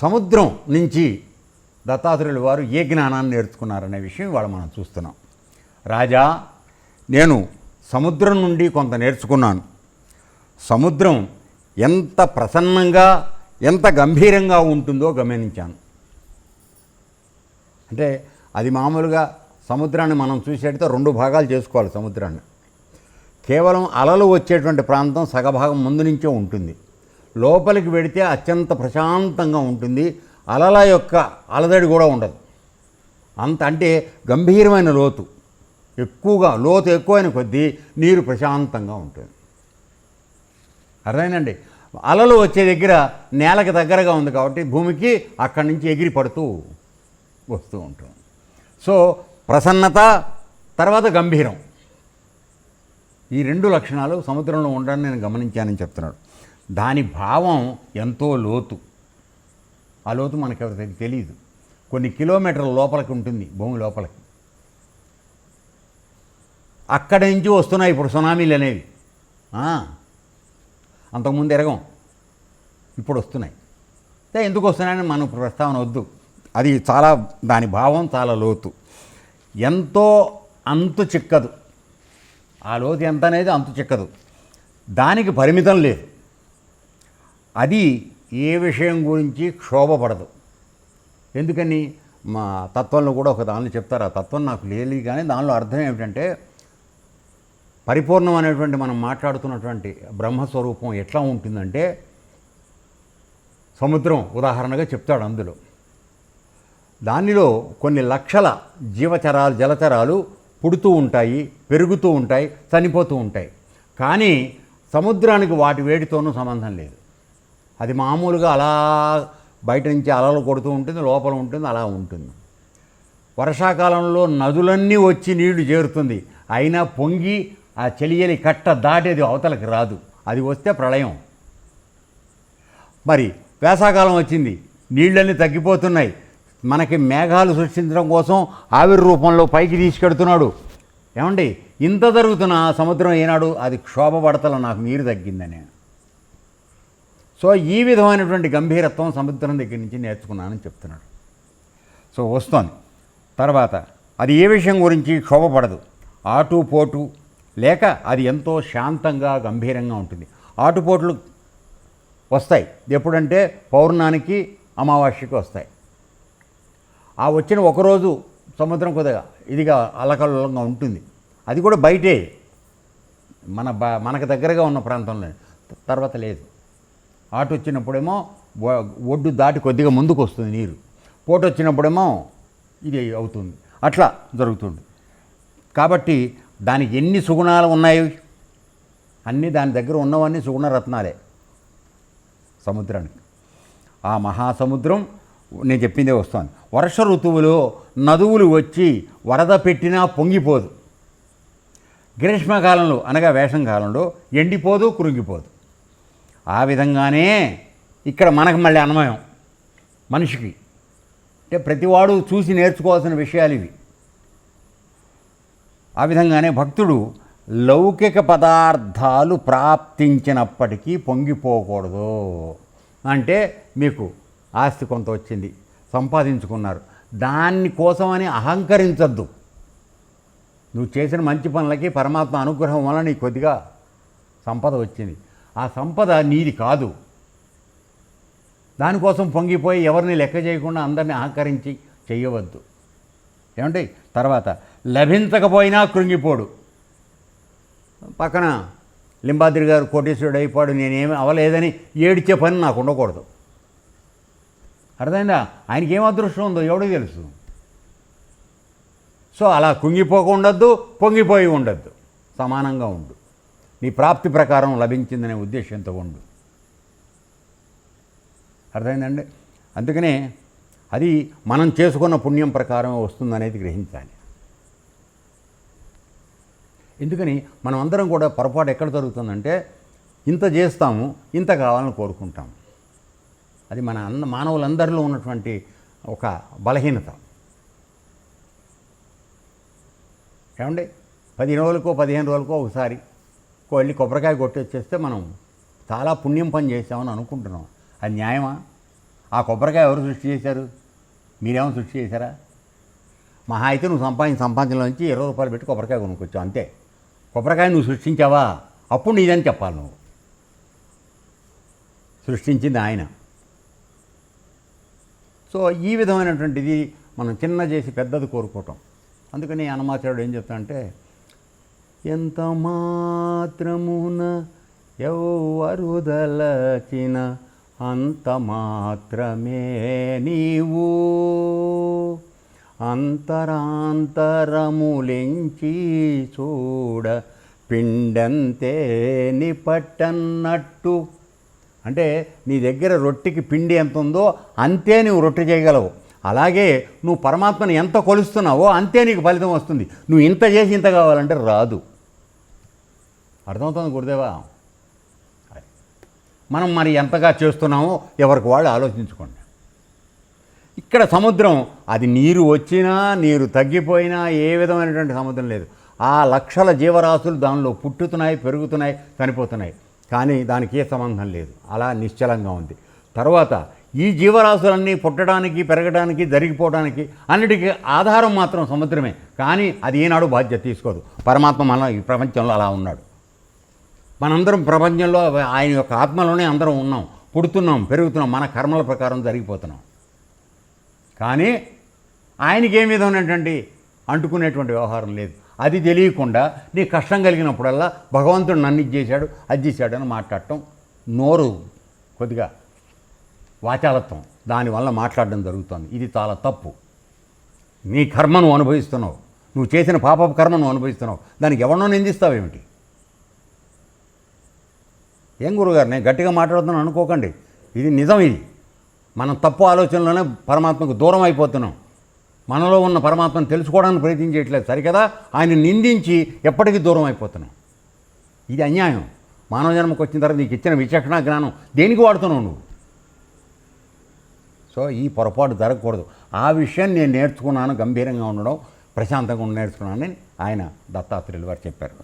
సముద్రం నుంచి దత్తాత్రేయుల వారు ఏ జ్ఞానాన్ని నేర్చుకున్నారనే విషయం ఇవాళ మనం చూస్తున్నాం. రాజా నేను సముద్రం నుండి కొంత నేర్చుకున్నాను. సముద్రం ఎంత ప్రసన్నంగా ఎంత గంభీరంగా ఉంటుందో గమనించాను. అంటే అది మామూలుగా సముద్రాన్ని మనం చూసేటైతే రెండు భాగాలు చేసుకోవాలి సముద్రాన్ని. కేవలం అలలు వచ్చేటువంటి ప్రాంతం సగభాగం ముందు నుంచే ఉంటుంది. లోపలికి వెడితే అత్యంత ప్రశాంతంగా ఉంటుంది. అలల యొక్క అలదడి కూడా ఉండదు. అంత అంటే గంభీరమైన లోతు. ఎక్కువగా లోతు ఎక్కువైన కొద్దీ నీరు ప్రశాంతంగా ఉంటుంది. అర్థమైందండి? అలలు వచ్చే దగ్గర నేలకు దగ్గరగా ఉంది కాబట్టి భూమికి అక్కడి నుంచి ఎగిరి పడుతూ వస్తూ ఉంటుంది సో ప్రసన్నత తర్వాత గంభీరం. ఈ రెండు లక్షణాలు సముద్రంలో ఉండడం నేను గమనించానని చెప్తున్నాడు. దాని భావం ఎంతో లోతు. ఆ లోతు మనకెవరికి తెలియదు కొన్ని కిలోమీటర్ల లోపలికి ఉంటుంది భూమి లోపలికి. అక్కడి నుంచి వస్తున్నాయి ఇప్పుడు సునామీలు అనేవి. అంతకుముందు ఎరగం ఇప్పుడు వస్తున్నాయి. అంటే ఎందుకు వస్తున్నాయని మనం ప్రస్తావన వద్దు. అది చాలా దాని భావం చాలా లోతు. ఎంతో అంతు చిక్కదు. ఆ లోతు ఎంత అనేది అంతు చిక్కదు. దానికి పరిమితం లేదు. అది ఏ విషయం గురించి క్షోభపడదు. ఎందుకని? మా తత్వంలో కూడా ఒక దానిలో చెప్తారు. ఆ తత్వం నాకు లేదు కానీ దానిలో అర్థం ఏమిటంటే పరిపూర్ణం అనేటువంటి మనం మాట్లాడుతున్నటువంటి బ్రహ్మస్వరూపం ఎట్లా ఉంటుందంటే సముద్రం ఉదాహరణగా చెప్తాడు అందులో. దానిలో కొన్ని లక్షల జీవచరాలు జలచరాలు పుడుతూ ఉంటాయి పెరుగుతూ ఉంటాయి చనిపోతూ ఉంటాయి. కానీ సముద్రానికి వాటి వేడితోనూ సంబంధం లేదు. అది మామూలుగా అలా బయట నుంచి అలలు కొడుతూ ఉంటుంది లోపల ఉంటుంది అలా ఉంటుంది. వర్షాకాలంలో నదులన్నీ వచ్చి నీళ్ళు చేరుతుంది. అయినా పొంగి ఆ చెలియలి కట్ట దాటేది అవతలకి రాదు. అది వస్తే ప్రళయం. మరి వేసాకాలం వచ్చింది. నీళ్ళన్నీ తగ్గిపోతున్నాయి. మనకి మేఘాలు సృష్టించడం కోసం ఆవిరి రూపంలో పైకి తీసుకెడుతున్నాడు. ఏమండి? ఇంత జరుగుతున్న సముద్రం ఏనాడు? అది క్షోభపడతల నాకు నీరు తగ్గిందని. సో ఈ విధమైనటువంటి గంభీరత్వం సముద్రం దగ్గర నుంచి నేర్చుకున్నానని చెప్తున్నాడు. సో వస్తోంది. తర్వాత అది ఏ విషయం గురించి క్షోభపడదు. ఆటు పోటు లేక అది ఎంతో శాంతంగా గంభీరంగా ఉంటుంది. ఆటుపోట్లు వస్తాయి. ఎప్పుడంటే పౌర్ణానికి అమావాస్యకి వస్తాయి. ఆ వచ్చిన ఒకరోజు సముద్రం కొద్దిగా ఇదిగా అల్లకల్లంగా ఉంటుంది. అది కూడా బయటే. మన బ మనకు దగ్గరగా ఉన్న ప్రాంతంలో తర్వాత లేదు. ఆటు వచ్చినప్పుడేమో ఒడ్డు దాటి కొద్దిగా ముందుకు వస్తుంది నీరు. పోటు వచ్చినప్పుడేమో ఇది అవుతుంది. అట్లా జరుగుతుంది. కాబట్టి దానికి ఎన్ని సుగుణాలు ఉన్నాయి? అన్నీ దాని దగ్గర ఉన్నవన్నీ సుగుణరత్నాలే. సముద్రానికి. ఆ మహాసముద్రం నేను చెప్పిందే వస్తాను. వర్ష ఋతువులో నదువులు వచ్చి వరద పెట్టినా పొంగిపోదు. గ్రీష్మకాలంలో అనగా వేసం కాలంలో ఎండిపోదు కృంగిపోదు. ఆ విధంగానే ఇక్కడ మనకు మళ్ళీ అన్వయం. మనిషికి. అంటే ప్రతివాడు చూసి నేర్చుకోవాల్సిన విషయాలు ఇవి. ఆ విధంగానే భక్తుడు లౌకిక పదార్థాలు ప్రాప్తించినప్పటికీ పొంగిపోకూడదు. అంటే మీకు ఆస్తి కొంత వచ్చింది సంపాదించుకున్నారు. దాన్ని కోసమని అహంకరించద్దు. నువ్వు చేసిన మంచి పనులకి పరమాత్మ అనుగ్రహం వల్ల నీకు కొద్దిగా సంపద వచ్చింది. ఆ సంపద నీది కాదు. దానికోసం పొంగిపోయి ఎవరిని లెక్క చేయకుండా అందరిని అహంకరించి చేయవద్దు ఏమండి? తర్వాత లభించకపోయినా కృంగిపోడు. పక్కన లింబాద్రి గారు కోటేశ్వరుడు అయిపోయాడు నేనేమి అవలేదని ఏడిచే పని నాకు ఉండకూడదు. అర్థమైందా? ఆయనకి ఏం అదృష్టం ఉందో ఎవడో తెలుసు? సో అలా కుంగిపోక ఉండద్దు పొంగిపోయి ఉండద్దు. సమానంగా ఉండు. నీ ప్రాప్తి ప్రకారం లభించిందనే ఉద్దేశంతో ఉండు. అర్థమైందండి? అందుకనే అది మనం చేసుకున్న పుణ్యం ప్రకారం వస్తుందనేది గ్రహించాలి. ఎందుకని మనం అందరం కూడా పొరపాటు ఎక్కడ జరుగుతుందంటే ఇంత చేస్తాము ఇంత కావాలని కోరుకుంటాం. అది మన అన్న మానవులందరిలో ఉన్నటువంటి ఒక బలహీనత. ఏమండి? పది రోజులకో పదిహేను రోజులకో ఒకసారి వెళ్ళి కొబ్బరికాయ కొట్టి వచ్చేస్తే మనం చాలా పుణ్యం పని చేసామని అనుకుంటున్నాం. అది న్యాయమా? ఆ కొబ్బరికాయ ఎవరు సృష్టి చేశారు? మీరేమో సృష్టి చేశారా? మహా అయితే నువ్వు సంపాదించిన నుంచి ఇరవై రూపాయలు పెట్టి కొబ్బరికాయ కొనుక్కొచ్చావు అంతే. కొబ్బరికాయ నువ్వు సృష్టించావా? అప్పుడు నీదని చెప్పాలి నువ్వు. సృష్టించింది ఆయన. సో ఈ విధమైనటువంటిది మనం చిన్న చేసి పెద్దది కోరుకోవటం. అందుకని అనమాచారుడు ఏం చెప్తాడంటే ఎంత మాత్రమున ఎవరుదలచిన అంత మాత్రమే నీవు. అంతరాంతరములించి చూడ పిండంతే నిపట్టన్నట్టు. అంటే నీ దగ్గర రొట్టెకి పిండి ఎంత ఉందో అంతే నువ్వు రొట్టె చేయగలవు. అలాగే నువ్వు పరమాత్మను ఎంత కొలుస్తున్నావో అంతే నీకు ఫలితం వస్తుంది. నువ్వు ఇంత చేసి ఇంత కావాలంటే రాదు. అర్థమవుతుంది గురుదేవా? మనం మరి ఎంతగా చేస్తున్నామో ఎవరికి వాళ్ళు ఆలోచించుకోండి. ఇక్కడ సముద్రం అది నీరు వచ్చినా నీరు తగ్గిపోయినా ఏ విధమైనటువంటి సముద్రం లేదు. ఆ లక్షల జీవరాశులు దానిలో పుట్టుతున్నాయి పెరుగుతున్నాయి చనిపోతున్నాయి. కానీ దానికి ఏ సంబంధం లేదు. అలా నిశ్చలంగా ఉంది. తర్వాత ఈ జీవరాశులన్నీ పుట్టడానికి పెరగడానికి జరిగిపోవడానికి అన్నిటికీ ఆధారం మాత్రం సముద్రమే. కానీ అది ఏనాడు బాధ్యత తీసుకోదు. పరమాత్మ మన ఈ ప్రపంచంలో అలా ఉన్నాడు. మనందరం ప్రపంచంలో ఆయన యొక్క ఆత్మలోనే అందరం ఉన్నాం పుడుతున్నాం పెరుగుతున్నాం మన కర్మల ప్రకారం జరిగిపోతున్నాం. కానీ ఆయనకి ఏ విధమైనటువంటి అంటుకునేటువంటి వ్యవహారం లేదు. అది తెలియకుండా నీ కష్టం కలిగినప్పుడల్లా భగవంతుడు నన్ను ఇది చేశాడు అది చేశాడు అని మాట్లాడటం నోరు కొద్దిగా వాచాలత్వం. దానివల్ల మాట్లాడడం జరుగుతుంది. ఇది చాలా తప్పు. నీ కర్మను అనుభవిస్తున్నావు. నువ్వు చేసిన పాప కర్మను అనుభవిస్తున్నావు. దానికి ఎవరినో నిందిస్తావేమిటి? ఏం గురుగారు నేను గట్టిగా మాట్లాడుతున్నాను అనుకోకండి. ఇది నిజం ఇది. మనం తప్పు ఆలోచనలోనే పరమాత్మకు దూరం అయిపోతున్నాం. మనలో ఉన్న పరమాత్మను తెలుసుకోవడానికి ప్రయత్నం చేయట్లేదు. సరికదా? ఆయన నిందించి ఎప్పటికీ దూరం అయిపోతున్నాం. ఇది అన్యాయం. మానవ జన్మకు వచ్చిన తర్వాత నీకు ఇచ్చిన విచక్షణ జ్ఞానం దేనికి వాడుతున్నావు నువ్వు? సో ఈ పొరపాటు జరగకూడదు. ఆ విషయం నేను నేర్చుకున్నాను గంభీరంగా ఉండడం ప్రశాంతంగా ఉండి నేర్చుకున్నానని ఆయన దత్తాత్రేయులు వారు చెప్పారు.